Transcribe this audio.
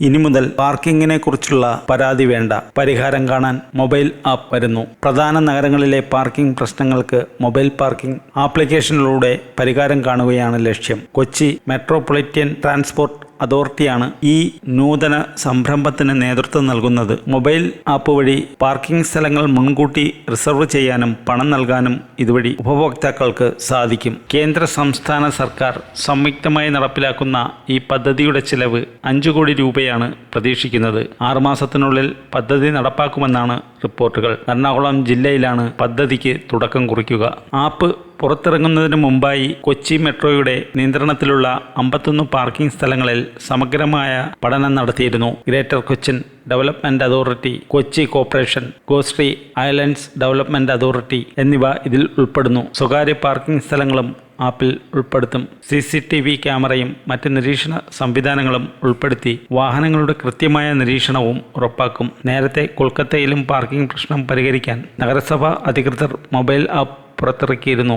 ഇനി മുതൽ പാർക്കിങ്ങിനെ കുറിച്ചുള്ള പരാതി വേണ്ട. പരിഹാരം കാണാൻ മൊബൈൽ ആപ്പ് വരുന്നു. പ്രധാന നഗരങ്ങളിലെ പാർക്കിംഗ് പ്രശ്നങ്ങൾക്ക് മൊബൈൽ പാർക്കിംഗ് ആപ്ലിക്കേഷനിലൂടെ പരിഹാരം കാണുകയാണ് ലക്ഷ്യം. കൊച്ചി മെട്രോപൊളിറ്റൻ ട്രാൻസ്പോർട്ട് അതോറിറ്റിയാണ് ഈ നൂതന സംരംഭത്തിന് നേതൃത്വം നൽകുന്നത്. മൊബൈൽ ആപ്പ് വഴി പാർക്കിംഗ് സ്ഥലങ്ങൾ മുൻകൂട്ടി റിസർവ് ചെയ്യാനും പണം നൽകാനും ഇതുവഴി ഉപഭോക്താക്കൾക്ക് സാധിക്കും. കേന്ദ്ര സംസ്ഥാന സർക്കാർ സംയുക്തമായി നടപ്പിലാക്കുന്ന ഈ പദ്ധതിയുടെ ചിലവ് അഞ്ചു കോടി രൂപയാണ് പ്രതീക്ഷിക്കുന്നത്. ആറുമാസത്തിനുള്ളിൽ പദ്ധതി നടപ്പാക്കുമെന്നാണ് റിപ്പോർട്ടുകൾ. എറണാകുളം ജില്ലയിലാണ് പദ്ധതിക്ക് തുടക്കം കുറിക്കുക. ആപ്പ് പുറത്തിറങ്ങുന്നതിന് മുമ്പായി കൊച്ചി മെട്രോയുടെ നിയന്ത്രണത്തിലുള്ള അമ്പത്തൊന്ന് പാർക്കിംഗ് സ്ഥലങ്ങളിൽ സമഗ്രമായ പഠനം നടത്തിയിരുന്നു. Greater Cochin development authority Kochi corporation Goshree islands development authority എന്നിവ ഇതിൽ ഉൾപ്പെടുന്നു. സ്വകാര്യ പാർക്കിംഗ് സ്ഥലങ്ങളും ആപ്പിൽ ഉൾപ്പെടുത്തും. സി സി ടി വി ക്യാമറയും മറ്റ് നിരീക്ഷണ സംവിധാനങ്ങളും ഉൾപ്പെടുത്തി വാഹനങ്ങളുടെ കൃത്യമായ നിരീക്ഷണവും ഉറപ്പാക്കും. നേരത്തെ കൊൽക്കത്തയിലും പാർക്കിംഗ് പ്രശ്നം പരിഹരിക്കാൻ നഗരസഭ അധികൃതർ മൊബൈൽ ആപ്പ് പുറത്തിറക്കിയിരുന്നു.